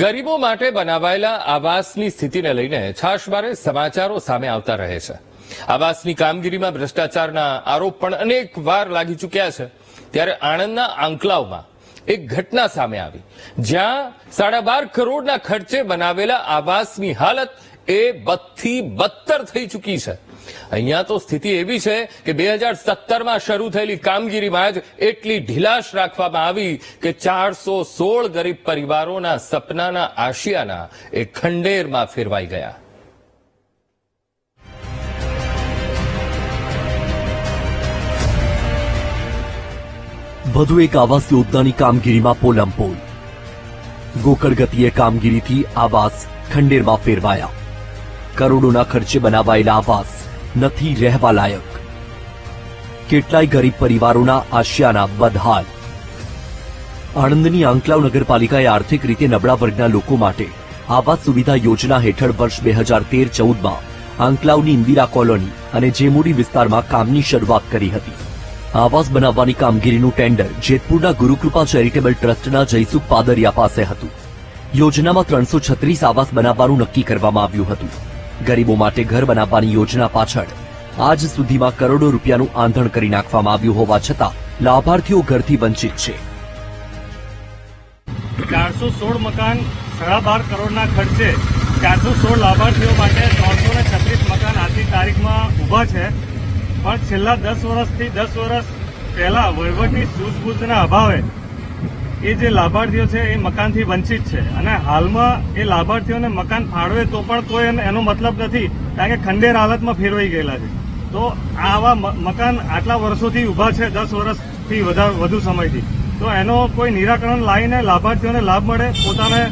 ગરીબો માટે બનાવાયેલા આવાસની સ્થિતિને લઈને છાશબારે સમાચારો સામે આવતા રહે છે. આવાસની કામગીરીમાં ભ્રષ્ટાચારના આરોપ પણ અનેક વાર લાગી ચૂક્યા છે. ત્યારે આણંદના આંકલાવમાં એક ઘટના સામે આવી. જ્યાં સાડા બાર કરોડના ખર્ચે બનાવેલા આવાસની હાલત એ બદથી બદતર થઈ ચૂકી છે. અહીંયા તો સ્થિતિ એવી છે કે બે હજાર સત્તરમાં શરૂ થયેલી કામગીરીમાં જ એટલી ઢીલાશ રાખવામાં આવી કે ચારસો સોળ ગરીબ પરિવારોના સપનાના આશિયાના એ ખંડેરમાં ફેરવાઈ ગયા. વધુ એક આવાસ યોજનાની કામગીરીમાં પોલમપોલ. ગોકળ ગતિએ કામગીરીથી આવાસ ખંડેરમાં ફેરવાયા. કરોડોના ખર્ચે બનાવાયેલા આવાસ. નથી રહેવા લાયક કેટલાય ગરીબ પરિવારોના આશિયાના બદહાલ. આણંદની આંકલાવ નગરપાલિકાએ આર્થિક રીતે નબળા વર્ગના લોકો માટે આવાસ સુવિધા યોજના હેઠળ વર્ષ બે હજાર તેર ચૌદમાં આંકલાવની ઇન્દિરા કોલોની અને જેમુડી વિસ્તારમાં કામની શરૂઆત કરી હતી. આવાસ બનાવવાની કામગીરીનું ટેન્ડર જેતપુરના ગુરુકૃપા ચેરિટેબલ ટ્રસ્ટના જયસુખ પાદરિયા પાસે હતું. યોજનામાં ત્રણસો છત્રીસ આવાસ બનાવવાનું નક્કી કરવામાં આવ્યું હતું. ગરીબો માટે ઘર બનાવવાની યોજના પાછળ. આજ સુધીમાં કરોડો રૂપિયાનું આંધણ કરી નાખવામાં આવ્યું હોવા છતાં, લાભાર્થીઓ ઘરથી વંચિત છે. ચારસો સોળ મકાન સાડા બાર કરોડના ખર્ચે, ચારસો સોળ લાભાર્થીઓ માટે ત્રણસો ને છત્રીસ મકાન આજની તારીખમાં ઊભા છે. પણ છેલ્લા દસ વર્ષથી દસ વર્ષ પહેલા વહીવટી સૂઝબૂઝના અભાવે એ જે લાભાર્થીઓ છે, એ મકાનથી વંચિત છે. અને હાલમાં એ લાભાર્થીઓને મકાન ફાળવે તો પણ કોઈ એનો- મતલબ નથી, કારણ કે ખંડેર હાલતમાં ફેરવાઈ ગયેલા છે. તો આવા મકાન આટલા વર્ષોથી ઊભા છે, દસ વર્ષથી વધુ સમયથી. તો એનો કોઈ નિરાકરણ લાવીને લાભાર્થીઓને લાભ મળે, પોતાને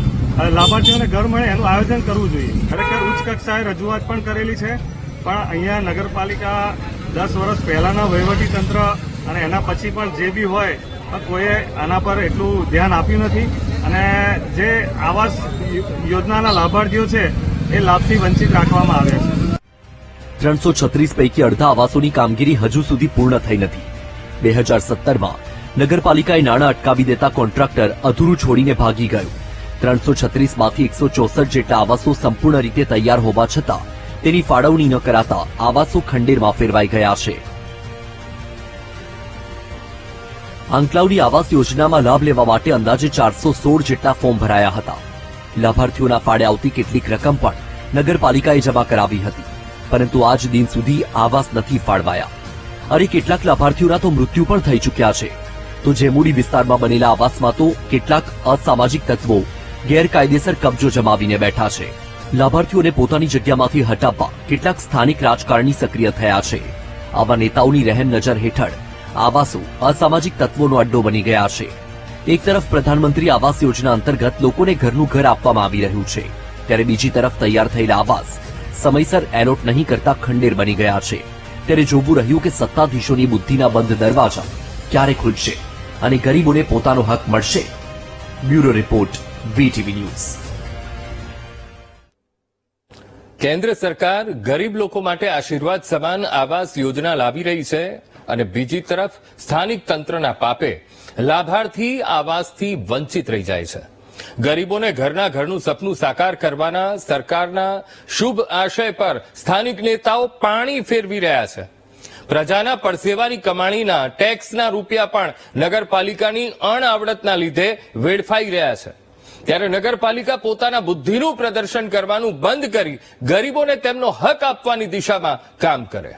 લાભાર્થીઓને ઘર મળે, એનું આયોજન કરવું જોઈએ. ખરેખર ઉચ્ચ કક્ષાએ રજૂઆત પણ કરેલી છે, પણ અહીંયા નગરપાલિકા દસ વર્ષ પહેલાના વહીવટી તંત્ર અને એના પછી પણ જે બી હોય કોઈએ આના પર એટલું ધ્યાન આપ્યું નથી. અને જે આવાસ યોજનાના લાભાર્થીઓ છે, એ લાભથી વંચિત રાખવામાં આવ્યા છે. ત્રણસો છત્રીસ પૈકી અડધા આવાસોની કામગીરી હજુ સુધી પૂર્ણ થઈ નથી. બે હજાર સત્તરમાં નગરપાલિકાએ નાણાં અટકાવી દેતા કોન્ટ્રાક્ટર અધૂરું છોડીને ભાગી ગયું. ત્રણસો છત્રીસમાંથી એકસો ચોસઠ જેટલા આવાસો સંપૂર્ણ રીતે તૈયાર હોવા છતાં તેની ફાળવણી ન કરાતા આવાસો ખંડેરમાં ફેરવાઈ ગયા છે. આંકલાવની આવાસ યોજનામાં લાભ લેવા માટે અંદાજે ચારસો સોળ જેટલા ફોર્મ ભરાયા હતા. લાભાર્થીઓના ફાળે આવતી કેટલીક રકમ પણ નગરપાલિકાએ જમા કરાવી હતી. પરંતુ આજ દિન સુધી આવાસ નથી ફાળવાયા. અરે કેટલાક લાભાર્થીઓના તો મૃત્યુ પણ થઈ ચૂક્યા છે. તો જેમુડી વિસ્તારમાં બનેલા આવાસમાં તો કેટલાક અસામાજિક તત્વો ગેરકાયદેસર કબજો જમાવીને બેઠા છે. લાભાર્થીઓને પોતાની જગ્યામાંથી હટાવવા કેટલાક સ્થાનિક રાજકારણી સક્રિય થયા છે. આવા નેતાઓની રહેમ નજર હેઠળ આવાસો અસામાજિક તત્વોનો અડ્ડો બની ગયા છે. એક તરફ પ્રધાનમંત્રી આવાસ યોજના અંતર્ગત લોકોને ઘરનું ઘર આપવામાં આવી રહ્યું છે. ત્યારે બીજી તરફ તૈયાર થયેલા આવાસ સમયસર એલોટ નહીં કરતા ખંડેર બની ગયા છે. ત્યારે જોવું રહ્યું કે સત્તાધીશોની બુદ્ધિના બંધ દરવાજા ક્યારે ખુલશે અને ગરીબોને પોતાનો હક મળશે. Bureau report, VTV news. કેન્દ્ર સરકાર ગરીબ લોકો માટે આશીર્વાદ સમાન આવાસ યોજના લાવી રહી છે. અને બીજી તરફ સ્થાનિક તંત્રના પાપે લાભાર્થી આવાસથી વંચિત રહી જાય છે. ગરીબોને ઘરના ઘરનું સપનું સાકાર કરવાના સરકારના શુભ આશય પર સ્થાનિક નેતાઓ પાણી ફેરવી રહ્યા છે. પ્રજાના પરસેવાની કમાણીના ટેક્સના રૂપિયા પણ નગરપાલિકાની અણઆવડતના લીધે વેડફાઈ રહ્યા છે. ત્યારે નગરપાલિકા પોતાના બુદ્ધિનું પ્રદર્શન કરવાનું બંધ કરી ગરીબોને તેમનો હક આપવાની દિશામાં કામ કરે.